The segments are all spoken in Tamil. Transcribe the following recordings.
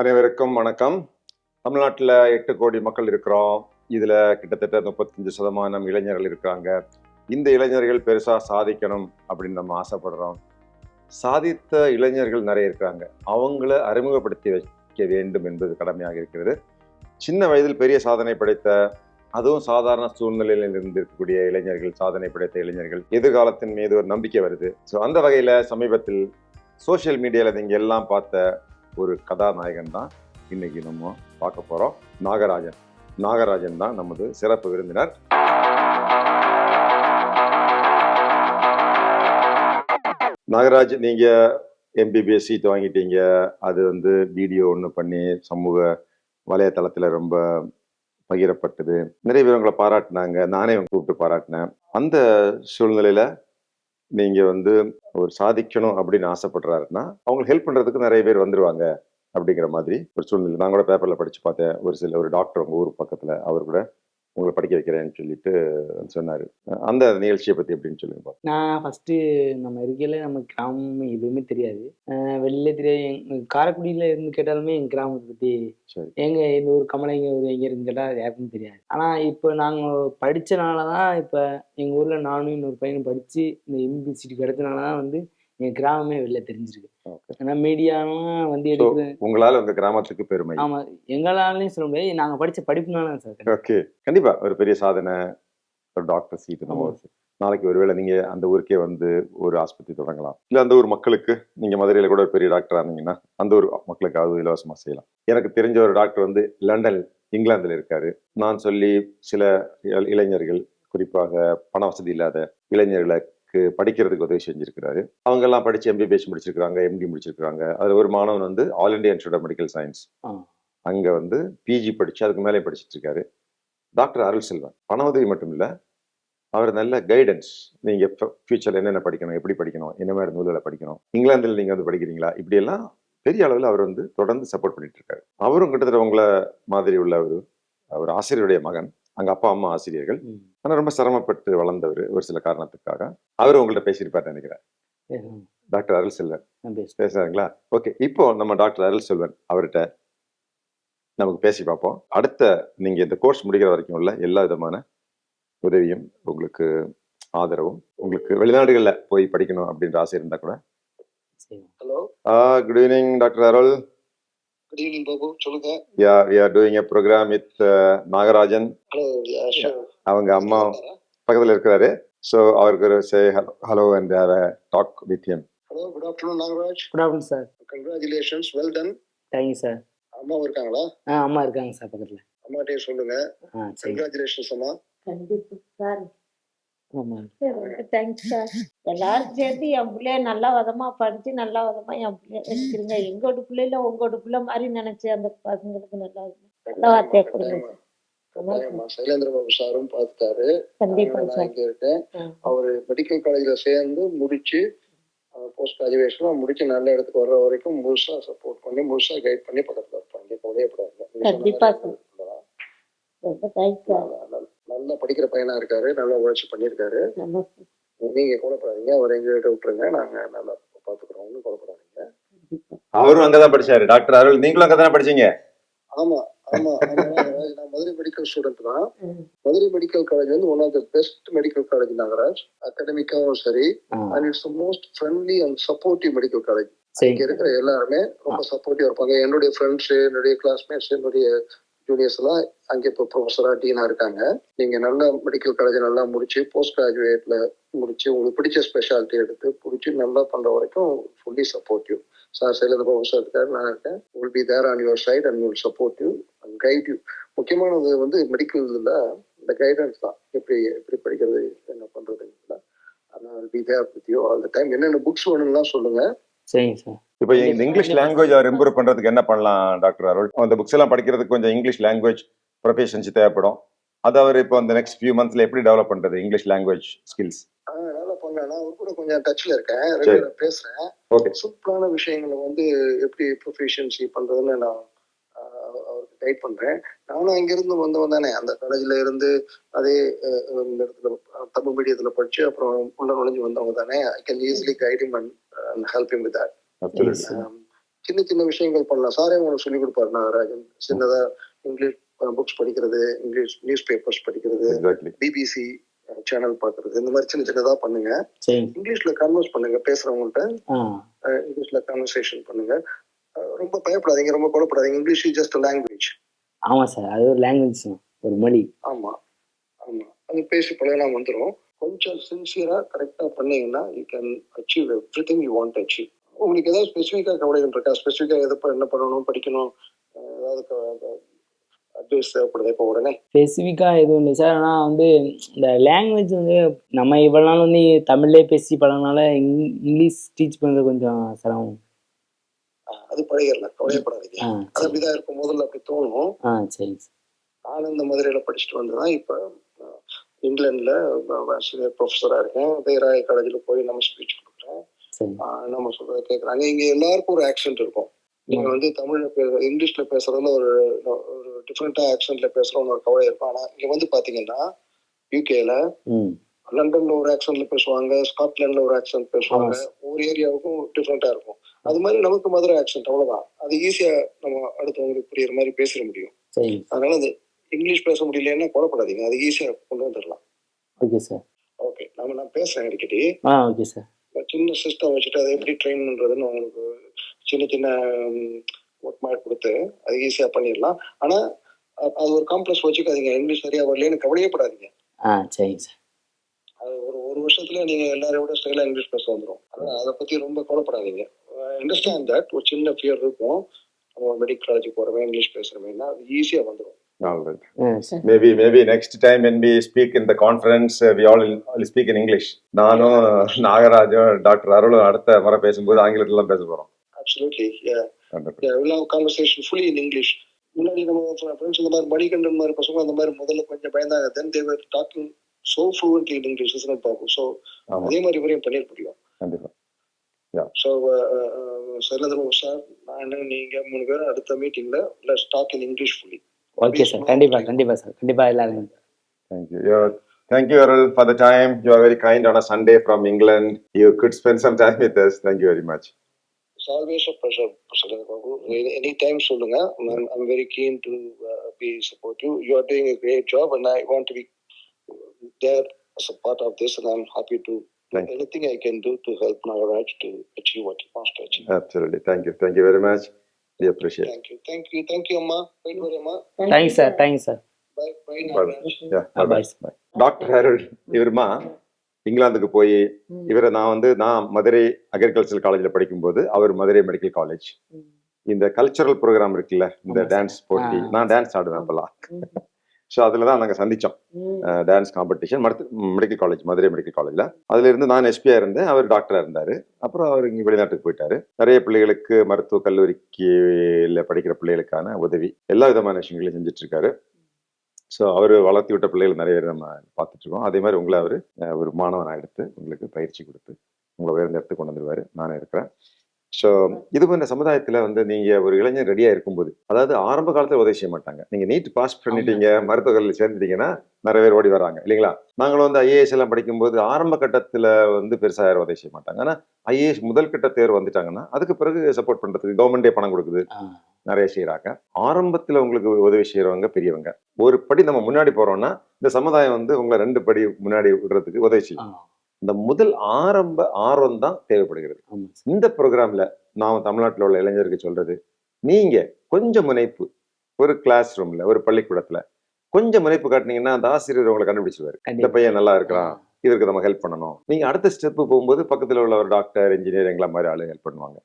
அனைவருக்கும் வணக்கம். தமிழ்நாட்டில் எட்டு கோடி மக்கள் இருக்கிறோம். இதில் கிட்டத்தட்ட முப்பத்தஞ்சு சதமானம் இளைஞர்கள் இருக்கிறாங்க. இந்த இளைஞர்கள் பெருசாக சாதிக்கணும் அப்படின்னு நம்ம ஆசைப்படுறோம். சாதித்த இளைஞர்கள் நிறைய இருக்கிறாங்க. அவங்கள அறிமுகப்படுத்தி வைக்க வேண்டும் என்பது கடமையாக இருக்கிறது. சின்ன வயதில் பெரிய சாதனை படைத்த அதுவும் சாதாரண சூழ்நிலையில் இருந்து இருக்கக்கூடிய இளைஞர்கள் சாதனை படைத்த இளைஞர்கள் எதிர்காலத்தின் மீது ஒரு நம்பிக்கை வருது. ஸோ அந்த வகையில் சமீபத்தில் சோஷியல் மீடியாவில் நீங்கள் எல்லாம் பார்த்த ஒரு கதாநாயகன் தான் இன்னைக்கு நம்ம பார்க்க போகிறோம் நாகராஜன். நாகராஜன் தான் நமது சிறப்பு விருந்தினர். நாகராஜ் நீங்கள் எம்பிபிஎஸ் சீட் வாங்கிட்டீங்க. அது வந்து வீடியோ ஒன்று பண்ணி சமூக வலைத்தளத்தில் ரொம்ப பகிரப்பட்டது. நிறைய பேர் உங்களை பாராட்டினாங்க. நானே கூப்பிட்டு பாராட்டினேன். அந்த சூழ்நிலையில நீங்க வந்து ஒரு சாதிக்கணும் அப்படின்னு ஆசைப்படுறாருன்னா அவங்களுக்கு ஹெல்ப் பண்றதுக்கு நிறைய பேர் வந்துருவாங்க அப்படிங்கிற மாதிரி ஒரு சூழ்நிலை. நான் கூட பேப்பர்ல படிச்சு பார்த்தேன். ஒரு சில ஒரு டாக்டர் உங்க ஊர் பக்கத்துல அவர் கூட உங்களை படிக்க வைக்கிறேன்னு சொல்லிட்டு சொன்னாரு. அந்த நிகழ்ச்சியை பத்தி எப்படின்னு சொல்லுங்க. நான் ஃபஸ்ட்டு நம்ம இருக்கையில் நம்ம கிராமம் எதுவுமே தெரியாது. அஹ் வெளியில தெரியாது. காரைக்குடியில் இருந்து கேட்டாலுமே எங்கள் கிராமத்தை பற்றி சரி. எங்க இந்த ஊர் கமலைங்க ஊர் எங்கே இருந்து கேட்டால் யாருக்கும் தெரியாது. ஆனால் இப்போ நாங்கள் படித்தனால தான் இப்போ எங்கள் ஊரில் நானும் இன்னொரு பையனும் படித்து இந்த எம்பி சீட்டு கிடைச்சனால தான் வந்து எங்கள் கிராமமே வெளில தெரிஞ்சிருக்கு. ஏன்னா மீடியாலாம் வந்து எடுக்கிற உங்களால உங்க கிராமத்துக்கு பெருமை. ஆமாம் எங்களாலையும் சொல்ல முடியாது. நாங்கள் படித்த படிப்புனால சார் ஓகே கண்டிப்பா ஒரு பெரிய சாதனை ஒரு டாக்டர் சீட்டு நம்ம ஆமா. நாளைக்கு ஒருவேளை நீங்க அந்த ஊருக்கே வந்து ஒரு ஆஸ்பத்திரி தொடங்கலாம். இல்ல அந்த ஊர் மக்களுக்கு நீங்க மதுரையில கூட ஒரு பெரிய டாக்டர் ஆனீங்கன்னா அந்த ஊர் மக்களுக்கு அது இலவசமா செய்யலாம். எனக்கு தெரிஞ்ச ஒரு டாக்டர் வந்து லண்டன் இங்கிலாந்துல இருக்காரு. நான் சொல்லி சில இள- இளைஞர்கள் குறிப்பாக பண வசதி இல்லாத இளைஞர்களுக்கு படிக்கிறதுக்கு உதவி செஞ்சிருக்கிறாரு. அவங்க எல்லாம் படிச்சு எம்பிபிஎஸ் முடிச்சிருக்காங்க எம்டி முடிச்சிருக்காங்க அதுல ஒரு மாணவன் வந்து all India institute of medical science அங்க வந்து பிஜி படிச்சு அதுக்கு மேலே படிச்சிட்டு இருக்காரு டாக்டர் அருள் செல்வன் பண உதவி மட்டும் இல்ல அவர் நல்ல கைடன்ஸ் நீங்க ஃபியூச்சர்ல என்னென்ன படிக்கணும் எப்படி படிக்கணும் என்ன மாதிரி நூல்களை படிக்கணும் இங்கிலாந்துல நீங்க வந்து படிக்கிறீங்களா இப்படி எல்லாம் பெரிய அளவில் அவர் வந்து தொடர்ந்து சப்போர்ட் பண்ணிட்டு இருக்காரு அவரும் கிட்டத்தட்ட உங்களை மாதிரி உள்ள ஒரு ஒரு ஆசிரியருடைய மகன். அங்க அப்பா அம்மா ஆசிரியர்கள். ஆனா ரொம்ப சிரமப்பட்டு வளர்ந்தவர் ஒரு சில காரணத்துக்காக. அவர் உங்கள்ட்ட பேசியிருப்பாரு நினைக்கிறேன். டாக்டர் அருள் செல்வன் பேசுறாங்களா ஓகே இப்போ நம்ம டாக்டர் அருள் செல்வன் அவர்கிட்ட நமக்கு பேசி பார்ப்போம். அடுத்த நீங்க இந்த கோர்ஸ் முடிக்கிற வரைக்கும் உள்ள எல்லா விதமான உதவியும் உங்களுக்கு ஆதரவும் உங்களுக்கு வெளிநாடுகள்ல போய் படிக்கணும் அப்படின்ற ஆசை இருந்தா கூட. Hello good evening doctor Arul. Good evening Babu சொல்லுங்க. Yeah we are doing a programme with Nagarajan hello அவங்க அம்மா பக்கத்துல இருக்கிறாரு. ஸோ அவருக்கு ஒரு say hello and have a talk with him hello good afternoon Nagaraj good afternoon sir congratulations well done thank you sir அம்மா இருக்காங்களா? ஆ அம்மா இருக்காங்க சார் பக்கத்தில். அம்மாட்டே சொல்லுங்க. கங்க்ராச்சுலேஷன்ஸ் அம்மா. கண்டிப்பா சார் தேங்க்ஸ் சார் எல்லாரும் சேர்ந்து என் பிள்ளைய நல்ல விதமா படிச்சு நல்ல விதமா என் பிள்ளைய வச்சுக்கிறீங்க எங்கோட பிள்ளைல உங்களோட பிள்ளை மாதிரி நினைச்சு அந்த பசங்களுக்கு நல்லா நல்ல வார்த்தையை கொடுங்க. சார் ரொம்ப கட்டாயமா. சைலேந்திர பாபு சாரும் பார்த்துட்டாரு. அவர் மெடிக்கல் காலேஜ்ல சேர்ந்து முடிச்சு போஸ்ட் கிராஜுவேஷன் முடிச்சு நல்ல இடத்துக்கு வர்ற வரைக்கும் முழுசா சப்போர்ட் பண்ணி முழுசா கைட் பண்ணி பக்கத்துல இருப்பாங்க சொன்ன கண்டிப்பா நல்ல- படிக்கிற பையனா இருக்காரு நல்லா உழைச்சு பண்ணியிருக்காரு. நீங்க கவலைப்படாதீங்க அவர் எங்ககிட்ட விட்டுருங்க நாங்க நல்லா பாத்துக்கிறோம் ஒன்றும் கவலைப்படாதீங்க. கண்டிப்பா. அவரும் அங்கதான் படிச்சாரு டாக்டர் அருள் நீங்களும் அங்கதானே படிச்சீங்க? ஆமா ஆமா நான் மதுரை மெடிக்கல் ஸ்டூடெண்ட் தான். மதுரை மெடிக்கல் காலேஜ் வந்து one of the best medical college Nagaraj. அகாடமிக்காவும் சரி and it's most friendly and supportive medical college இங்க இருக்கிற எல்லாருமே ரொம்ப சப்போர்ட்டிவா இருப்பாங்க. என்னுடைய ஃப்ரெண்ட்ஸ் என்னுடைய கிளாஸ்மேட்ஸ் என்னுடைய ஜூனியர்ஸ் எல்லாம் அங்கே இப்போ ப்ரொஃபஸரா டீனா இருக்காங்க. நீங்க நல்ல மெடிக்கல் காலேஜ் நல்லா முடிச்சு போஸ்ட் கிராஜுவேட்ல முடிச்சு உங்களுக்கு பிடிச்ச ஸ்பெஷாலிட்டி எடுத்து பிடிச்சி நல்லா பண்ற வரைக்கும் ஃபுல்லி சப்போர்ட்டிவ் சார் சைலந்த ப்ரொஃபஸர் இருக்காரு நான் இருக்கேன். Will be there on your side and will support you and guide you முக்கியமானது வந்து மெடிக்கல் இதில் இந்த கைடன்ஸ் தான். எப்படி எப்படி படிக்கிறது என்ன பண்றதுங்களா ஆனால் be there with you all the time என்னென்ன புக்ஸ் வேணும்லாம் சொல்லுங்க. சரிங்க சார் இப்போ இந்த இங்கிலீஷ் லாங்குவேஜ் அவர் இம்ப்ரூவ் பண்றதுக்கு என்ன பண்ணலாம் டாக்டர் அருள்? அந்த புக்ஸ் எல்லாம் படிக்கிறதுக்கு கொஞ்சம் இங்கிலீஷ் லாங்குவேஜ் ப்ரொஃபஷன்ஸ் தேவைப்படும். அது அவர் இப்போ அந்த நெக்ஸ்ட் ஃபியூ மந்த்ஸ்ல எப்படி டெவலப் பண்றது இங்கிலீஷ் லாங்குவேஜ் ஸ்கில்ஸ் நல்லா பண்ணலாம் அவர் கூட கொஞ்சம் டச்ல இருக்கேன். பேசுறேன். ஓகே சூப்பரான விஷயங்களை வந்து எப்படி ப்ரொஃபிஷியன்சி பண்றதுன்னு நான் கைட் பண்றேன். நானும் அங்கிருந்து வந்தவன் தானே. அந்த காலேஜ்ல இருந்து அதே இடத்துல தமிழ் மீடியத்துல படிச்சு அப்புறம் உள்ள நுழைஞ்சு வந்தவங்க தானே. I can easily guide him and help him with that. சின்ன சின்ன விஷயங்கள் பண்ணலாம். சாரே உங்களுக்கு சொல்லிக் கொடுப்பாரு நாகராஜன். சின்னதா இங்கிலீஷ் புக்ஸ் படிக்கிறது இங்கிலீஷ் நியூஸ் பேப்பர்ஸ் படிக்கிறது பிபிசி சேனல் பார்க்கறது. இந்த மாதிரி சின்ன சின்னதா பண்ணுங்க. இங்கிலீஷ்ல கன்வர்ஸ் பண்ணுங்க பேசுறவங்கள்ட்ட. இங்கிலீஷ்ல கான்வர்சேஷன் பண்ணுங்க. ரொம்ப பயப்படாதீங்க ரொம்ப குழப்படாதீங்க இங்கிலீஷ் இஸ் ஜஸ்ட் லாங்குவேஜ் ஆமாம் சார் அது ஒரு லாங்குவேஜ் ஒரு மொழி. ஆமா ஆமா. அது பேசி பழகினா வந்துடும் கொஞ்சம் சின்சியரா கரெக்டா பண்ணீங்கன்னா you can achieve everything you want achieve உங்களுக்கு ஏதாவது ஸ்பெசிஃபிக்கா கவலைகள் இருக்கா? ஸ்பெசிஃபிக்கா எது என்ன பண்ணணும் படிக்கணும் ஏதாவது அட்வைஸ் தேவைப்படுது இப்போ உடனே? ஸ்பெசிஃபிக்காக எதுவும் இல்லை சார். ஆனால் வந்து இந்த லாங்குவேஜ் வந்து நம்ம இவ்வளோ நாள் வந்து தமிழ்லேயே பேசி பழகினால இங் இங்கிலீஷ் டீச் பண்ணுறது கொஞ்சம் சிரமம். அது பழகிடலாம் கவலையப்படாதீங்க அது அப்படிதான் இருக்கும் முதல்ல அப்படி தோணும். நானும் இந்த மதுரையில படிச்சுட்டு வந்துதான் இப்ப இங்கிலாந்துல சீனியர் ப்ரொஃபஸரா இருக்கேன். உதயராய காலேஜில் போய் நம்ம ஸ்பீச் கொடுக்குறேன். நம்ம சொல்றத கேக்குறாங்க இங்க எல்லாருக்கும் ஒரு ஆக்சென்ட் இருக்கும். நீங்க வந்து தமிழ்ல பே இங்கிலீஷ்ல பேசுறதுல ஒரு ஒரு டிஃப்ரெண்டா ஆக்சென்ட்ல பேசுறோம்னு ஒரு கவலை இருக்கும். ஆனா இங்க வந்து பாத்தீங்கன்னா யூகேல லண்டன்ல ஒரு ஆக்சென்ட்ல பேசுவாங்க ஸ்காட்லாண்ட்ல ஒரு ஆக்சென்ட் பேசுவாங்க. ஒவ்வொரு ஏரியாவுக்கும் டிஃப்ரெண்டா இருக்கும். அது மாதிரி நமக்கு மதுரை ஆக்சென்ட் அவ்வளவுதான். அது ஈஸியா நம்ம அடுத்தவங்களுக்கு புரியுற மாதிரி பேசிட முடியும். அதனால அது இங்கிலீஷ் பேச முடியலன்னா குழப்படாதீங்க. அது ஈஸியா கொண்டு வந்துடலாம். ஓகே சார் ஓகே நம்ம நான் பேசுறேன் அடிக்கடி. ஓகே சார் சின்ன சிஸ்டம் வச்சுட்டு அதை எப்படி ட்ரெயின் பண்றதுன்னு உங்களுக்கு சின்ன சின்ன ஒர்க் மாதிரி கொடுத்து அது ஈஸியாக பண்ணிடலாம். ஆனா அது ஒரு காம்ப்ளெக்ஸ் வச்சுக்காதீங்க. இங்கிலீஷ் சரியா வரலன்னு கவலையப்படாதீங்க ஆ சரிங்க சார் அது ஒரு ஒரு வருஷத்துல நீங்க எல்லாரையோட ஸ்டைலா இங்கிலீஷ் பேச வந்துடும் அதனால அதை பத்தி ரொம்ப கவலைப்படாதீங்க. அண்டர்ஸ்டாண்ட் தட் ஒரு சின்ன ஃபியர் இருக்கும். நம்ம மெடிக்கல் காலேஜ் போறவன் இங்கிலீஷ் பேசுறவன்னா அது ஈஸியா வந்துடும் All right. Sir Maybe, maybe next time when we speak in the conference, uh, we all will will speak in English. நானும் நாகராஜும் டாக்டர் அருளும் அடுத்த முறை பேசும்போது ஆங்கிலத்துல தான் பேச போறோம். Absolutely conversation fully in English முன்னாடி நம்ம ஃப்ரெண்ட்ஸ் இந்த மாதிரி மணிகண்டன் மாதிரி பசங்க அந்த மாதிரி முதல்ல கொஞ்சம் பயந்தாங்க. Then they were talking so fluently in English is பார்க்கும் ஸோ ஆமா. அதே மாதிரி வரையும் பண்ணிட முடியும். ஸோ சைலேந்திர சார் நான் நீங்க மூணு பேரும் அடுத்த மீட்டிங்ல let's talk in English fully okay sir கண்டிப்பா கண்டிப்பா சார் கண்டிப்பா எல்லாரும் Thank you. You're, thank you, Arul, for the time. You are very kind on a Sunday from England. You could spend some time with us. Thank you very much. It's always a pressure Sylendra Babu any time சொல்லுங்க I'm very keen to be support you you are doing a great job and I want to be there as a part of this and I'm happy to Thank you. anything I can do to help Nagaraj to achieve what he wants to achieve. Absolutely. Thank you. Thank you very much. We appreciate it. Thank you. Thank you. Thank you, Amma. Wait for Amma. Thanks sir thanks sir Bye. Bye. Nagaraj. Bye. Bye. Doctor Errol இவருமா இங்கிலாந்துக்கு போய் இவரை நான் வந்து நான் மதுரை அக்ரிகல்ச்சர் காலேஜில் படிக்கும்போது அவர் மதுரை மெடிக்கல் காலேஜ் இந்த கல்ச்சரல் ப்ரோக்ராம் இருக்குல்ல இந்த ஆமா டான்ஸ் போட்டி ஆ. நான் டான்ஸ் ஆடுவேன் அப்பெல்லாம் ஸோ அதில் தான் நாங்கள் சந்திச்சோம். டான்ஸ் காம்படிஷன் மருத்து மெடிக்கல் காலேஜ் மதுரை மெடிக்கல் காலேஜில் அதில் இருந்து நான் எஸ்பியாக இருந்தேன். அவர் டாக்டராக இருந்தார். அப்புறம் அவர் இங்கே வெளிநாட்டுக்கு போயிட்டாரு. நிறைய பிள்ளைகளுக்கு மருத்துவ கல்லூரிக்கு இல்ல படிக்கிற பிள்ளைகளுக்கான உதவி. எல்லா விதமான விஷயங்களையும் செஞ்சுட்டு இருக்காரு ஸோ அவர் வளர்த்தி விட்ட பிள்ளைகள் நிறைய பேர் நம்ம பார்த்துட்டு இருக்கோம் அதே மாதிரி உங்களை அவர் ஒரு மாணவனாக எடுத்து உங்களுக்கு பயிற்சி கொடுத்து உங்களை உயர்ந்த இடத்துக்கு கொண்டு வந்துருவாரு. நானும் இருக்கிறேன். ஸோ இது போன்ற சமுதாயத்துல வந்து நீங்க ஒரு இளைஞர் ரெடியா இருக்கும்போது அதாவது ஆரம்ப காலத்துல உதவி செய்ய மாட்டாங்க. நீங்க நீட் பாஸ் பண்ணிட்டீங்க மருத்துவ கல்லூரி சேர்ந்துட்டீங்கன்னா நிறைய பேர் ஓடி வராங்க இல்லைங்களா? நாங்களும் வந்து ஐஏஎஸ் எல்லாம் படிக்கும்போது ஆரம்ப கட்டத்துல வந்து பெருசா யாரும் உதவி செய்ய மாட்டாங்க. ஆனா ஐஏஎஸ் முதல் கட்ட தேர்வு வந்துட்டாங்கன்னா அதுக்கு பிறகு சப்போர்ட் பண்றதுக்கு கவர்மெண்டே பணம் கொடுக்குது. நிறைய செய்யறாங்க ஆரம்பத்துல உங்களுக்கு உதவி செய்யறவங்க பெரியவங்க. ஒரு படி நம்ம முன்னாடி போறோம்னா இந்த சமுதாயம் வந்து உங்களை ரெண்டு படி முன்னாடி விடுறதுக்கு உதவி செய்யும். இந்த முதல் ஆரம்ப ஆர்வம் தான் தேவைப்படுகிறது. இந்த ப்ரோக்ராம்ல நான் தமிழ்நாட்டில் உள்ள இளைஞருக்கு சொல்றது நீங்க கொஞ்சம் முனைப்பு. ஒரு கிளாஸ் ரூம்ல ஒரு பள்ளிக்கூடத்துல கொஞ்சம் முனைப்பு காட்டினீங்கன்னா அந்த ஆசிரியர் உங்களை கண்டுபிடிச்சிருவாரு. இந்த பையன் நல்லா இருக்கிறான் இவருக்கு நம்ம ஹெல்ப் பண்ணணும். நீங்க அடுத்த ஸ்டெப் போகும்போது பக்கத்துல உள்ள ஒரு டாக்டர் இன்ஜினியர் எங்களை மாதிரி ஆளு ஹெல்ப் பண்ணுவாங்க.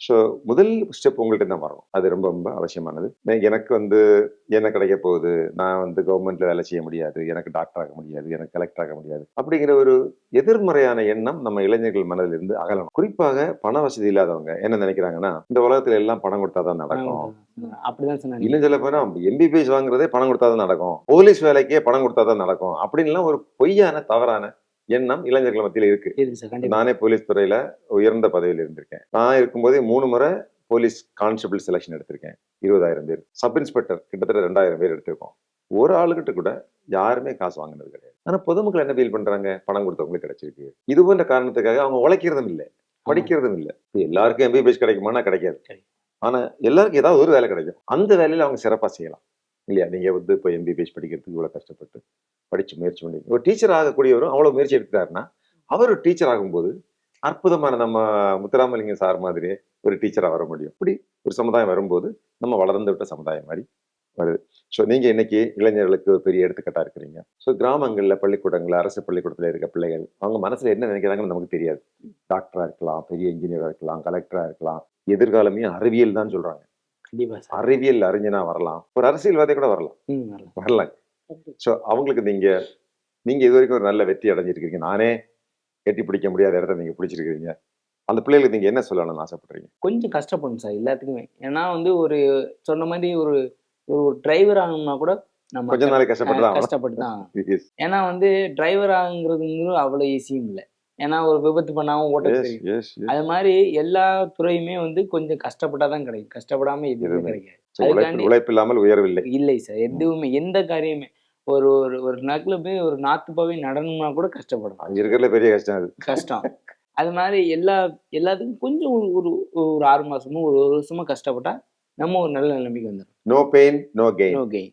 ஸோ முதல் ஸ்டெப் உங்கள்கிட்ட தான் வரும் அது ரொம்ப ரொம்ப அவசியமானது. எனக்கு வந்து என்ன கிடைக்க போகுது? நான் வந்து கவர்மெண்ட்ல வேலை செய்ய முடியாது. எனக்கு டாக்டர் ஆக முடியாது. எனக்கு கலெக்டர் ஆக முடியாது. அப்படிங்கிற ஒரு எதிர்மறையான எண்ணம் நம்ம இளைஞர்கள் மனதில் இருந்து அகலணும். குறிப்பாக பண வசதி இல்லாதவங்க என்ன நினைக்கிறாங்கன்னா இந்த உலகத்துல எல்லாம் பணம் கொடுத்தாதான் நடக்கும். அப்படிதான் இன்னும் சொல்ல போனா எம்பிபிஎஸ் வாங்குறதே பணம் கொடுத்தாதான் நடக்கும். போலீஸ் வேலைக்கே பணம் கொடுத்தாதான் நடக்கும். அப்படின்லாம் ஒரு பொய்யான தவறான எண்ணம் இளைஞர்கள் மத்தியில் இருக்கு. நானே போலீஸ் துறையில உயர்ந்த பதவியில் இருந்திருக்கேன். நான் இருக்கும்போதே மூணு முறை போலீஸ் கான்ஸ்டபிள் செலெக்ஷன் எடுத்திருக்கேன். இருபதாயிரம் பேர். சப் இன்ஸ்பெக்டர் கிட்டத்தட்ட ரெண்டாயிரம் பேர் எடுத்திருக்கோம். ஒரு ஆளுகிட்ட கூட யாருமே காசு வாங்கினது கிடையாது. ஆனா பொதுமக்கள் என்ன ஃபீல் பண்றாங்க? பணம் கொடுத்தவங்களுக்கு கிடைச்சிருக்கு. இது போன்ற காரணத்துக்காக அவங்க உழைக்கிறதும் இல்லை. படிக்கிறதும் இல்லை. எல்லாருக்கும் எம்பிபிஎஸ் கிடைக்குமானா கிடைக்காது. ஆனா எல்லாருக்கும் ஏதாவது ஒரு வேலை கிடைக்கும். அந்த வேலையில அவங்க சிறப்பா செய்யலாம். இல்லையா? நீங்க வந்து இப்போ எம்பிபிஎஸ் படிக்கிறதுக்கு இவ்வளோ கஷ்டப்பட்டு படிச்சு முயற்சி பண்ணி ஒரு டீச்சர் ஆகக்கூடியவரும் அவ்வளவு முயற்சி எடுக்கிறாருன்னா அவர் ஒரு டீச்சர் ஆகும்போது அற்புதமான நம்ம முத்துராமலிங்கம் சார் மாதிரி ஒரு டீச்சரா வர முடியும். இப்படி ஒரு சமுதாயம் வரும்போது நம்ம வளர்ந்து விட்ட சமுதாயம் மாதிரி வருது. ஸோ நீங்க இன்னைக்கு இளைஞர்களுக்கு ஒரு பெரிய எடுத்துக்காட்டா இருக்கிறீங்க. ஸோ கிராமங்களில் பள்ளிக்கூடங்களில் அரசு பள்ளிக்கூடத்துல இருக்க பிள்ளைகள் அவங்க மனசுல என்ன நினைக்கிறாங்கன்னு நமக்கு தெரியாது. டாக்டரா இருக்கலாம் பெரிய இன்ஜினியரா இருக்கலாம் கலெக்டரா இருக்கலாம். எதிர்காலமே அறிவியல் தான் சொல்றாங்க. அறிவியல் அறிஞனா வரலாம். ஒரு அரசியல்வாதி கூட வரலாம். வரலாம். ஸோ அவங்களுக்கு நீங்க நீங்க இது வரைக்கும் ஒரு நல்ல வெற்றி அடைஞ்சிருக்கீங்க நானே எட்டி பிடிக்க முடியாத இடத்த நீங்க பிடிச்சிருக்கீங்க அந்த பிள்ளைகளுக்கு நீங்க என்ன சொல்லணும்னு ஆசைப்படுறீங்க? கொஞ்சம் கஷ்டப்படும் சார் எல்லாத்துக்குமே. ஏன்னா வந்து ஒரு சொன்ன மாதிரி ஒரு ஒரு டிரைவர் ஆகணும்னா கூட நம்ம கொஞ்ச நாளைக்கு கஷ்டப்பட்டு தான். கஷ்டப்பட்டு தான் ஏன்னா வந்து டிரைவர் ஆகுங்கிறதுங்கிறது அவ்வளோ ஈஸியும் இல்லை. ஏன்னா ஒரு விபத்து பண்ணாம ஓட்ட தெரியும். அது மாதிரி எல்லா துறையுமே வந்து கொஞ்சம் கஷ்டப்பட்டா தான் கிடைக்கும் கஷ்டப்படாம எதுவுமே. கிடைக்காது. உழைப்பு இல்லாமல் உயர்வில்லை. இல்லை சார் எதுவுமே எந்த காரியமே ஒரு ஒரு ஒரு நக்கில் போய் ஒரு நாத்துப்பாவே நடனம்னா கூட கஷ்டப்படும் அங்க இருக்கிறதுல பெரிய கஷ்டம் அது. கஷ்டம். அது மாதிரி எல்லா எல்லாத்துக்கும் கொஞ்சம் ஒரு ஒரு ஆறு மாசமோ ஒரு ஒரு வருஷமோ கஷ்டப்பட்டா நம்ம ஒரு நல்ல நிலைமைக்கு வந்துடும் no pain no gain no gain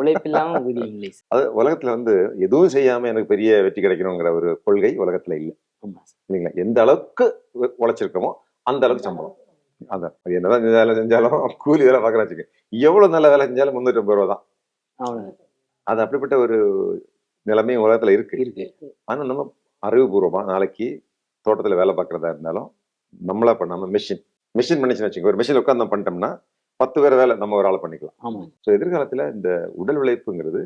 உழைப்பு இல்லாம ஊதியம் இல்லை சார் அது உலகத்துல வந்து எதுவும் செய்யாம எனக்கு பெரிய வெற்றி கிடைக்கணுங்கிற ஒரு கொள்கை உலகத்துல இல்லை. இல்லைங்களா? எந்த அளவுக்கு உழைச்சிருக்கோமோ அந்த அளவுக்கு சம்பளம். அதான். அது என்னதான் வேலை செஞ்சாலும் கூலி வேலை பார்க்கறா வச்சுக்க. எவ்வளவு நல்ல வேலை செஞ்சாலும் முன்னூற்றி ஐம்பது ரூபா தான். அது அப்படிப்பட்ட ஒரு நிலைமையும் உலகத்துல இருக்கு. இருக்கு. ஆனா நம்ம அறிவுபூர்வமா நாளைக்கு தோட்டத்துல வேலை பார்க்கறதா இருந்தாலும் நம்மளா பண்ணாம மிஷின் மிஷின் பண்ணிச்சுன்னு வச்சுக்கோங்க ஒரு மிஷின் உட்காந்து பண்ணிட்டோம்னா பத்து பேர் வேலை நம்ம ஒரு ஆள் பண்ணிக்கலாம். ஆமா ஸோ எதிர்காலத்துல இந்த உடல் உழைப்புங்கிறது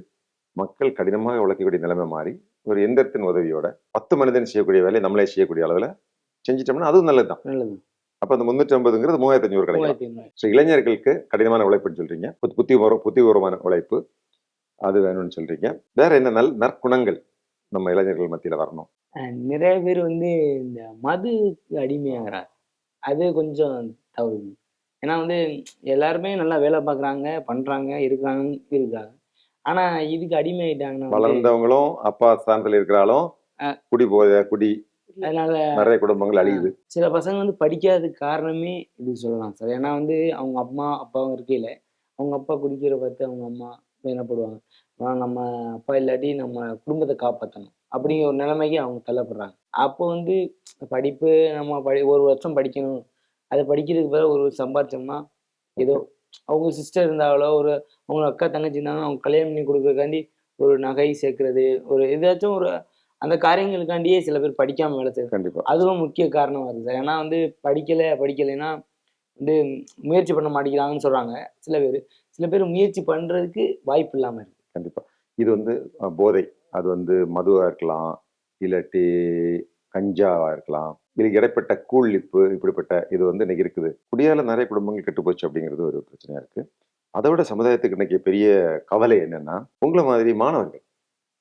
மக்கள் கடினமாக உழைக்கக்கூடிய நிலைமை மாறி ஒரு எந்திரத்தின் உதவியோட பத்து மனிதன் செய்யக்கூடிய வேலையை நம்மளே செய்யக்கூடிய அளவுல செஞ்சிட்டோம்னா அதுவும் நல்லதுதான். நல்லது அப்ப அந்த முன்னூற்றி ஐம்பதுங்கிறது மூவாயிரத்தி அஞ்சூறு கிடைக்கும். ஸோ இளைஞர்களுக்கு கடினமான உழைப்புன்னு சொல்றீங்க. புத்தி புத்திபூர்வ புத்திபூர்வமான உழைப்பு அது வேணும்னு சொல்றீங்க. வேற என்ன நல் நற்குணங்கள் நம்ம இளைஞர்கள் மத்தியில வரணும்? நிறைய பேர் வந்து இந்த மதுக்கு அடிமையாகிறாங்க. அது கொஞ்சம் தவறு ஏன்னா வந்து எல்லாருமே நல்லா வேலை பார்க்குறாங்க பண்றாங்க இருக்காங்க இருக்காங்க. ஆனா இதுக்கு அடிமையாயிட்டாங்கன்னா வந்து வளர்ந்தவங்களும் அப்பா ஸ்தானத்துல இருக்கிறாலும். குடி போத குடி அதனால நிறைய குடும்பங்கள் அழியுது. சில பசங்க வந்து படிக்காததுக்கு காரணமே இது சொல்லலாம் சார். ஏன்னா வந்து அவங்க அம்மா அப்பாவும் இருக்கையில அவங்க அப்பா குடிக்கிற பார்த்து அவங்க அம்மா வேணப்படுவாங்க ஆனால் நம்ம அப்பா இல்லாட்டி நம்ம குடும்பத்தை காப்பாற்றணும் அப்படிங்கிற ஒரு நிலைமைக்கு அவங்க தள்ளப்படுறாங்க. அப்போ வந்து படிப்பு நம்ம படி ஒரு வருஷம் படிக்கணும். அதை படிக்கிறதுக்கு பிறகு ஒரு சம்பாரிச்சோம்னா ஏதோ அவங்க சிஸ்டர் இருந்தாலோ ஒரு அவங்க அக்கா தங்கச்சி இருந்தாலும் அவங்க கல்யாணம் பண்ணி கொடுக்கறதுக்காண்டி ஒரு நகை சேர்க்கறது ஒரு ஏதாச்சும் ஒரு அந்த காரியங்களுக்காண்டியே சில பேர் படிக்காம வேலை செய்யறாங்க. கண்டிப்பா. அதுவும் முக்கிய காரணமா இருக்கு சார். ஏன்னா வந்து படிக்கல படிக்கலைன்னா வந்து முயற்சி பண்ண மாட்டேங்கிறாங்கன்னு சொல்றாங்க சில பேர். சில பேர் முயற்சி பண்றதுக்கு வாய்ப்பு இல்லாம இருக்கு. கண்டிப்பா. இது வந்து போதை. அது வந்து மதுவா இருக்கலாம் இல்லாட்டி கஞ்சாவா இருக்கலாம். இதுக்கு இடைப்பட்ட கூழ்லிப்பு இப்படிப்பட்ட இது வந்து இன்னைக்கு இருக்குது. குடியால நிறைய குடும்பங்கள் கெட்டு போச்சு அப்படிங்கிறது ஒரு பிரச்சனையா இருக்கு. அதை விட சமுதாயத்துக்கு இன்னைக்கு பெரிய கவலை என்னன்னா உங்களை மாதிரி மாணவர்கள்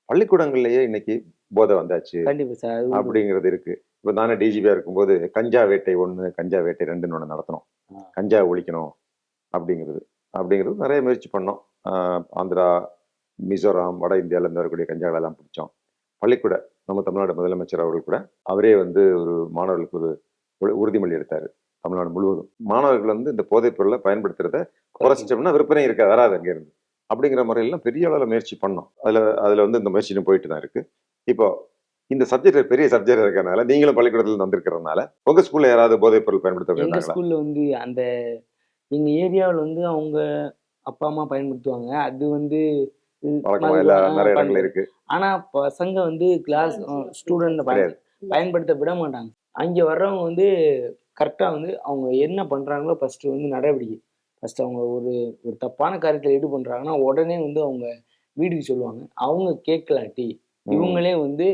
பள்ளிக்கூடங்கள்லயே இன்னைக்கு போதை வந்தாச்சு அப்படிங்கிறது இருக்கு. இப்போ நானே டிஜிபியா இருக்கும்போது கஞ்சா வேட்டை ஒண்ணு கஞ்சா வேட்டை ரெண்டுன்னு ஒண்ணு நடத்தணும். கஞ்சா ஒழிக்கணும் அப்படிங்கிறது. அப்படிங்கிறது நிறைய முயற்சி பண்ணோம். ஆந்திரா மிசோராம் வட இந்தியால இருந்து வரக்கூடிய கஞ்சாவை எல்லாம் பிடிச்சோம் பள்ளிக்கூட நம்ம தமிழ்நாடு முதலமைச்சர் அவர்கள் கூட அவரே வந்து ஒரு மாணவர்களுக்கு ஒரு உறு- உறுதிமொழி எடுத்தாரு தமிழ்நாடு முழுவதும். மாணவர்கள் வந்து இந்த போதைப் பொருளை பயன்படுத்துறத குறைச்சிட்டோம்னா விற்பனை இருக்க வராது அங்க இருந்து அப்படிங்கிற முறையெல்லாம் பெரிய அளவில் முயற்சி பண்ணோம். அதுல அதுல வந்து இந்த முயற்சி போயிட்டு தான் இருக்கு. இப்போ இந்த சப்ஜெக்ட் பெரிய சப்ஜெக்ட் இருக்கறனால நீங்களும் பள்ளிக்கூடத்துல வந்திருக்கிறதுனால உங்க ஸ்கூல்ல யாராவது போதைப் பொருள் பயன்படுத்த எங்க ஸ்கூல்ல வந்து அந்த எங்க ஏரியாவில் வந்து அவங்க அப்பா அம்மா பயன்படுத்துவாங்க. அது வந்து வழக்கமா எல்லா நிறைய இருக்கு. ஆனா பசங்க வந்து கிளாஸ் ஸ்டூடெண்ட். பயன்படுத்த விட மாட்டாங்க. அங்க வர்றவங்க வந்து கரெக்டா வந்து அவங்க என்ன பண்றாங்களோ ஃபர்ஸ்ட் வந்து நடவடிக்கை. ஃபர்ஸ்ட் அவங்க ஒரு ஒரு தப்பான காரியத்தில் ஈடு பண்றாங்கன்னா உடனே வந்து அவங்க வீட்டுக்கு சொல்லுவாங்க. அவங்க கேட்கலாட்டி. இவங்களே வந்து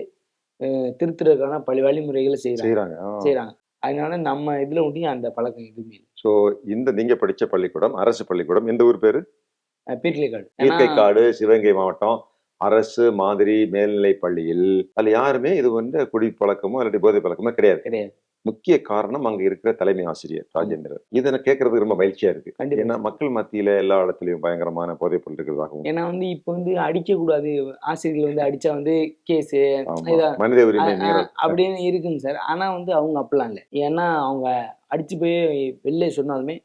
திருத்துறதுக்கான பல வழிமுறைகளை செய்யறாங்க செய்யறாங்க செய்யறாங்க அதனால நம்ம இதுல ஒட்டியும் அந்த பழக்கம் எதுவுமே சோ இந்த நீங்க படிச்ச பள்ளிக்கூடம் அரசு பள்ளிக்கூடம் எந்த ஊர் பேரு? பீட்லிக்காடு ஈர்க்கைக்காடு சிவகங்கை மாவட்டம் அரசு மாதிரி மேல்நிலை பள்ளியில் அதுல யாருமே இது வந்து குடி பழக்கமோ இல்லாட்டி போதை பழக்கமோ கிடையாது. கிடையாது. முக்கிய காரணம் அங்க இருக்கிற தலைமை ஆசிரியர் ராஜேந்திரன் இதை கேட்கறதுக்கு ரொம்ப மகிழ்ச்சியா இருக்கு. கண்டிப்பா. ஏன்னா மக்கள் மத்தியில எல்லா இடத்துலயும் பயங்கரமான போதைப் பொருள் இருக்கிறதாகவும். ஏன்னா வந்து இப்போ வந்து அடிக்க கூடாது ஆசிரியர்கள் வந்து அடிச்சா வந்து கேஸு மனித உரிமை அப்படின்னு இருக்குங்க சார். ஆனா வந்து அவங்க அப்படிலாம் இல்லை. ஏன்னா அவங்க அடிச்சு போய் வெளில சொன்னாலுமே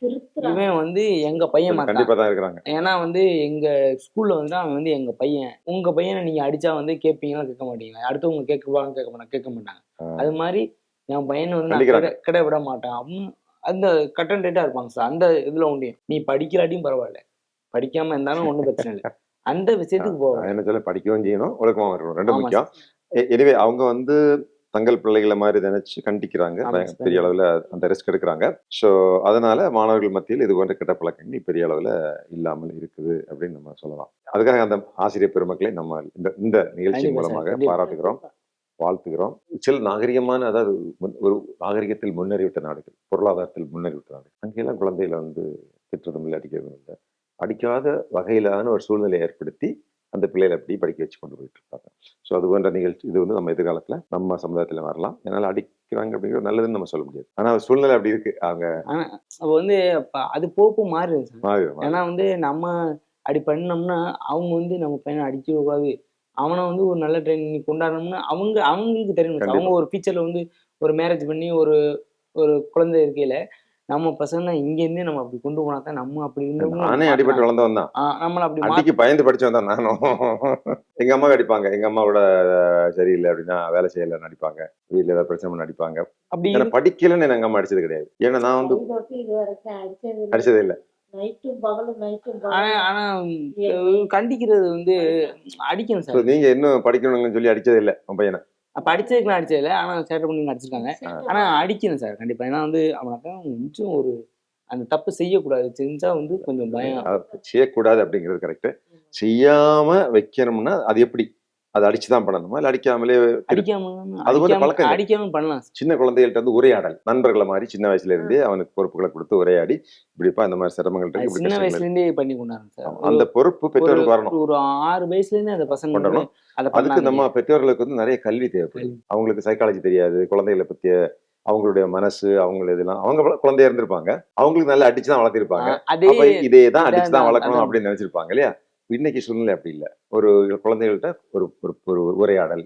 இவன் வந்து எங்க பையன் மாட்டான். கண்டிப்பா தான் இருக்கிறாங்க. ஏன்னா வந்து எங்க ஸ்கூல்ல வந்து அவன் வந்து எங்க பையன். உங்க பையனை நீங்க அடிச்சா வந்து கேட்பீங்களா கேட்க மாட்டீங்களா? அடுத்தவங்க கேட்குவாங்க கேட்க மாட்டாங்க கேட்க மாட்டாங்க. அது மாதிரி என் பையனை வந்து. கிட- விட மாட்டேன். அப்படின்னு அந்த கட்டன்டேட்டா இருப்பாங்க சார். அந்த இதுல உண்டியும் நீ படிக்கலாட்டியும் பரவாயில்ல. படிக்காம இருந்தாலும் ஒண்ணும் பிரச்சனை இல்லை. அந்த விஷயத்துக்கு போவேன் என்ன சொல்ல படிக்கவும் செய்யணும் ஒழுக்கமாவும் இருக்கணும். ரெண்டு முக்கியம். எனவே அவங்க வந்து தங்கள் பிள்ளைகளை மாதிரி நினைச்சு கண்டிக்கிறாங்க. பெரிய அளவுல அந்த ரிஸ்க் எடுக்கிறாங்க. ஸோ அதனால மாணவர்கள் மத்தியில் இது போன்ற கெட்ட பழக்கங்கள் பெரிய அளவுல இல்லாமல் இருக்குது அப்படின்னு நம்ம சொல்லலாம். அதுக்காக அந்த ஆசிரியர் பெருமக்களை நம்ம இந்த இந்த நிகழ்ச்சி மூலமாக. பாராட்டுகிறோம். வாழ்த்துகிறோம். சில நாகரிகமான அதாவது ஒரு நாகரிகத்தில் முன்னேறிவிட்ட நாடுகள் பொருளாதாரத்தில் முன்னேறிவிட்ட நாடுகள் அங்கெல்லாம் குழந்தைகளை வந்து திட்டுறதும் இல்லை அடிக்கிறதும் இல்லை. அடிக்காத வகையிலான ஒரு சூழ்நிலையை ஏற்படுத்தி அந்த பிள்ளைகளை அப்படி படிக்க வச்சு கொண்டு போயிட்டு இருக்காங்க. ஸோ அது போன்ற நிகழ்ச்சி இது வந்து நம்ம எதிர்காலத்துல நம்ம சமுதாயத்துல வரலாம். என்னால் அடிக்கிறாங்க அப்படிங்கிறது நல்லதுன்னு நம்ம சொல்ல முடியாது. ஆனா சூழ்நிலை அப்படி இருக்கு. அவங்க ஆனா அப்ப வந்து அது போப்பு மாறுது சார். மாறி மாறி. ஏன்னா வந்து நம்ம அப்படி பண்ணோம்னா அவங்க வந்து நம்ம பையனை அடிக்கவே கூடாது. அவனை வந்து ஒரு நல்ல ட்ரைனிங் கொண்டாடணும்னா அவங்க அவங்களுக்கு தெரியும். அவங்க. ஒரு ஃபியூச்சர்ல வந்து ஒரு மேரேஜ் பண்ணி ஒரு ஒரு குழந்தை இருக்கையில நம்ம பசங்க இங்க இருந்தே நம்ம அப்படி கொண்டு போனா தான் நம்ம அப்படி இருந்தோம்னு நானே அடிபட்டு வளர்ந்தவன் தான். ஆ, நம்மள அப்படி அடிக்கு பயந்து படிச்சவன் தான் நானும். எங்க அம்மாவை அடிப்பாங்க. எங்க அம்மாவோட சரியில்லை அப்படின்னா வேலை செய்யலைன்னு அடிப்பாங்க வீட்டுல ஏதாவது பிரச்சனை பண்ண அடிப்பாங்க அப்படி படிக்கலன்னு எங்க அம்மா அடிச்சது கிடையாது. ஏன்னா நான் வந்து அடிச்சதே இல்லை. நைட்டும் பகலும் நைட்டும் ஆனா பகலும். ஆனா உம், கண்டிக்கிறது வந்து அடிக்கணும் சார். நீங்க இன்னும் படிக்கணும்னு சொல்லி அடிச்சதே இல்லை உன் பையனை. அப்ப அடிச்சதுக்கு அடிச்சது இல்லை ஆனா சேட்டை பண்ணி அடிச்சிருக்காங்க. ஆனா அடிக்கணும் சார் கண்டிப்பா. ஏன்னா வந்து அவனுக்கு கொஞ்சம் ஒரு அந்த தப்பு செய்யக்கூடாது. செஞ்சா வந்து கொஞ்சம் பயம். செய்யக்கூடாது அப்படிங்கிறது கரெக்ட் செய்யாம வைக்கணும்னா அது எப்படி? அது அடிச்சுதான் பண்ணணுமா? இல்ல அடிக்காமலே அடிக்காம அது வந்து அடிக்காம பழக்கம். அடிக்காம பண்ணலாம். சின்ன குழந்தைகள்ட்ட வந்து உரையாடல். நண்பர்களை மாதிரி சின்ன வயசுல இருந்தே அவனுக்கு பொறுப்புகளை கொடுத்து உரையாடி இப்படிப்பா இந்த மாதிரி சிரமங்கள் இருக்கு சின்ன வயசுல. இருந்தே பண்ணி கொண்டாங்க அந்த பொறுப்பு பெற்றோருக்கு வரணும். ஒரு ஆறு வயசுல இருந்தே அந்த பசங்க கொண்டாடணும். அதை அதுக்கு நம்ம பெற்றோர்களுக்கு வந்து நிறைய கல்வி தேவைப்படுது கல்வி. அவங்களுக்கு சைக்காலஜி தெரியாது குழந்தைகளை பத்திய அவங்களுடைய மனசு அவங்க இதெல்லாம் அவங்க குழந்தையா இருந்திருப்பாங்க. அவங்களுக்கு நல்லா அடிச்சு தான் வளர்த்திருப்பாங்க இதே தான் அடிச்சு தான் வளர்க்கணும். அப்படின்னு நினைச்சிருப்பாங்க இல்லையா? இன்னைக்கு சூழ்நிலை அப்படி இல்லை. ஒரு குழந்தைகள்கிட்ட ஒரு ஒரு உரையாடல்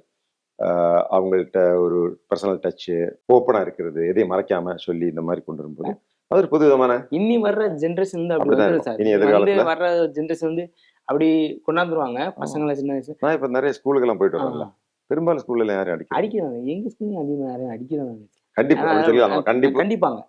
அவங்கள்ட்ட ஒரு பர்சனல் டச்சு ஓப்பனா இருக்கிறது எதையும் மறைக்காம சொல்லி இந்த மாதிரி கொண்டு வரும்போது அது ஒரு புது விதமான இனி வர்ற ஜென்ரேஷன் வந்து அப்படி. வர்ற ஜென்ரேஷன் வந்து அப்படி கொண்டாந்துருவாங்க பசங்களை சின்ன வயசு. நான் இப்ப நிறைய ஸ்கூலுக்கெல்லாம் போயிட்டு வரல பெரும்பாலும் ஸ்கூல்ல யாரும் அடிக்க அடிக்கிறாங்க. எங்க ஸ்கூல்ல அதிகமா யாரையும் அடிக்கிறாங்க? கண்டிப்பா கண்டிப்பாங்க.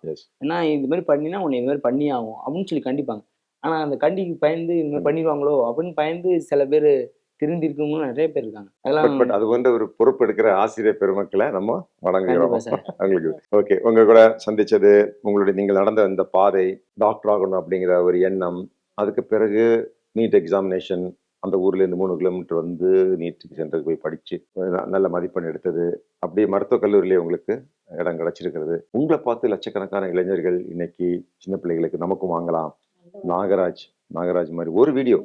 ஏன்னா இது மாதிரி பண்ணினா உன்னை இது மாதிரி பண்ணி ஆகும் அப்படின்னு சொல்லி கண்டிப்பாங்க. ஆனா அந்த கண்டிக்கு பயந்து இந்த மாதிரி பண்ணிடுவாங்களோ அப்படின்னு பயந்து சில பேர் திருந்தி இருக்கவங்களும் நிறைய பேர் இருக்காங்க. அதெல்லாம் பட் அது வந்து ஒரு பொறுப்பு எடுக்கிற ஆசிரியர் பெருமக்களை நம்ம வணங்குகிறோம். அவங்களுக்கு. ஓகே உங்க கூட சந்திச்சது உங்களுடைய நீங்கள் நடந்த இந்த பாதை டாக்டர் ஆகணும் அப்படிங்கிற ஒரு எண்ணம் அதுக்கு பிறகு நீட் எக்ஸாமினேஷன் அந்த ஊர்ல இருந்து மூணு கிலோமீட்டர் வந்து நீட்டுக்கு சென்டருக்கு போய் படிச்சு ந- நல்ல மதிப்பெண் எடுத்தது. அப்படியே மருத்துவக் கல்லூரியிலே உங்களுக்கு இடம் கிடைச்சிருக்கிறது. உங்களை பார்த்து லட்சக்கணக்கான இளைஞர்கள் இன்னைக்கு சின்ன பிள்ளைகளுக்கு நமக்கும் வாங்கலாம். நாகராஜ் நாகராஜ் மாதிரி ஒரு வீடியோ.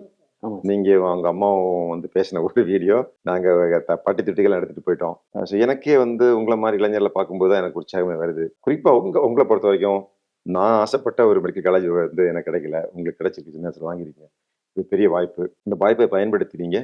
நீங்க அவங்க அம்மாவும் வந்து பேசின ஒரு வீடியோ. நாங்க பட்டி தொட்டிகள் எடுத்துட்டு போயிட்டோம். ஸோ எனக்கே வந்து உங்களை மாதிரி இளைஞர்களை பார்க்கும்போது தான் எனக்கு உற்சாகமே வருது. குறிப்பா உங்க உங்களை பொறுத்த வரைக்கும் நான் ஆசைப்பட்ட ஒரு மெடிக்கல் காலேஜ் வந்து எனக்கு கிடைக்கல. உங்களுக்கு கிடைச்சிருக்கு சின்ன வயசுல வாங்கிருக்கீங்க இது பெரிய வாய்ப்பு. இந்த வாய்ப்பை பயன்படுத்தி நீங்க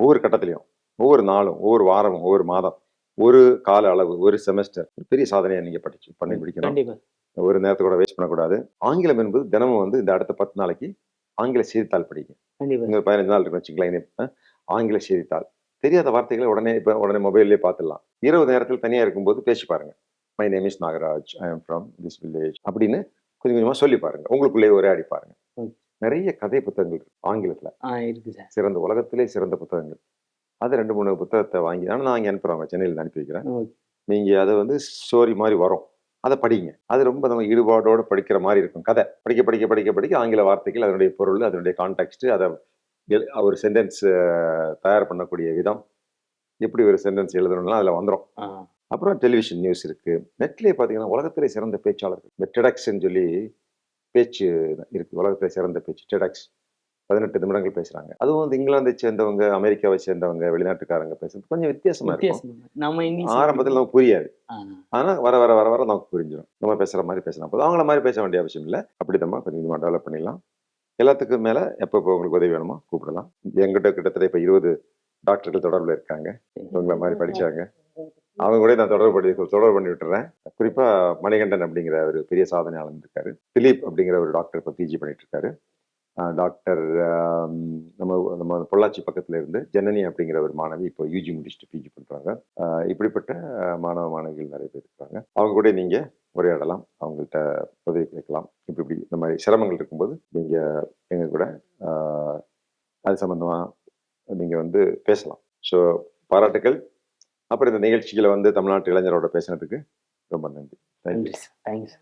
ஒவ்வொரு கட்டத்திலையும். ஒவ்வொரு நாளும் ஒவ்வொரு வாரமும் ஒவ்வொரு மாதம். ஒரு கால அளவு ஒரு செமஸ்டர் ஒரு பெரிய சாதனையை நீங்க படிச்சு பண்ணி பிடிக்கணும் கண்டிப்பா. ஒரு நேரத்தை கூட வேஸ்ட் பண்ணக்கூடாது. ஆங்கிலம் என்பது தினமும் வந்து இந்த அடுத்த பத்து நாளைக்கு ஆங்கில செய்தித்தாள் படிங்க. இன்னொரு பதினஞ்சு நாள் இருக்குன்னு வச்சுக்கலாம் ஆங்கில செய்தித்தாள். தெரியாத வார்த்தைகளை உடனே இப்போ உடனே மொபைல்லே பார்த்துடலாம். இரவு நேரத்தில் தனியா இருக்கும்போது பேசி பாருங்க. My name is Nagaraj I am from this village அப்படின்னு கொஞ்சம் கொஞ்சமா சொல்லி பாருங்க. உங்களுக்குள்ளே உரையாடி பாருங்க. ம். நிறைய கதை புத்தகங்கள் இருக்கு ஆங்கிலத்துல. சிறந்த உலகத்திலே சிறந்த புத்தகங்கள். அது ரெண்டு மூணு புத்தகத்தை வாங்கி ஆனால் நான் இங்கே அனுப்புகிறவங்க சென்னையில் அனுப்பி வைக்கிறேன். ஓகே. நீங்க அதை வந்து ஸ்டோரி மாதிரி வரும். அதை படிங்க. அது ரொம்ப நம்ம ஈடுபாடோட படிக்கிற மாதிரி இருக்கும். கதை. படிக்க படிக்க படிக்க படிக்க ஆங்கில வார்த்தைகள் அதனுடைய பொருள் அதனுடைய கான்டெக்ட் அதை ஒரு சென்டென்ஸ் தயார் பண்ணக்கூடிய விதம். எப்படி ஒரு சென்டென்ஸ் எழுதணும்னா அதில் வந்துடும் அப்புறம் டெலிவிஷன் நியூஸ் இருக்கு. நெட்லேயே பார்த்தீங்கன்னா உலகத்திலே சிறந்த பேச்சாளர்கள். இந்த டெடக்ஸ்ன்னு சொல்லி பேச்சு இருக்கு. உலகத்திலே சிறந்த பேச்சு. டெடக்ஸ் பதினெட்டு நிமிடங்கள் பேசுறாங்க. அதுவும் வந்து இங்கிலாந்தை சேர்ந்தவங்க அமெரிக்காவை சேர்ந்தவங்க வெளிநாட்டுக்காரங்க பேசுறது கொஞ்சம் வித்தியாசமா இருக்கும். நம்ம ஆரம்பத்தில் நமக்கு புரியாது. ஆனா வர வர வர வர நமக்கு புரிஞ்சிடும் நம்ம பேசுற மாதிரி பேசலாம் போதும். அவங்கள மாதிரி பேச வேண்டிய அவசியம் இல்லை. அப்படி நம்ம கொஞ்சம் கொஞ்சமாக டெவலப் பண்ணிடலாம். எல்லாத்துக்கும் மேல எப்போ உங்களுக்கு உதவி வேணுமோ கூப்பிடலாம். எங்கிட்ட கிட்டத்தட்ட இப்போ இருபது டாக்டர்கள் தொடர்பில் இருக்காங்க. இவங்கள மாதிரி படிச்சாங்க. அவங்க கூட நான் தொடர்பு பண்ணி தொடர்பு பண்ணி விட்டுறேன். குறிப்பா மணிகண்டன் அப்படிங்கிற ஒரு பெரிய சாதனையாளர் இருக்காரு. திலீப் அப்படிங்கிற ஒரு டாக்டர் இப்போ பிஜி பண்ணிட்டு இருக்காரு. டாக்டர் நம்ம நம்ம பொள்ளாச்சி பக்கத்துல இருந்து ஜனனி அப்படிங்கிற ஒரு மாணவி இப்போ யூஜி முடிச்சுட்டு பிஜி பண்றாங்க. ஆஹ் இப்படிப்பட்ட மாணவ மாணவிகள் நிறைய பேர் இருக்காங்க. அவங்க கூட நீங்க உரையாடலாம். அவங்கள்ட்ட உதவி கேட்கலாம். இப்படி இப்படி இந்த மாதிரி சிரமங்கள் இருக்கும்போது நீங்க எங்க கூட அது சம்பந்தமா நீங்க வந்து பேசலாம். ஸோ பாராட்டுக்கள். அப்புறம் இந்த நிகழ்ச்சிகளை வந்து தமிழ்நாட்டு இளைஞரோட பேசினதுக்கு ரொம்ப நன்றி. Thank you thanks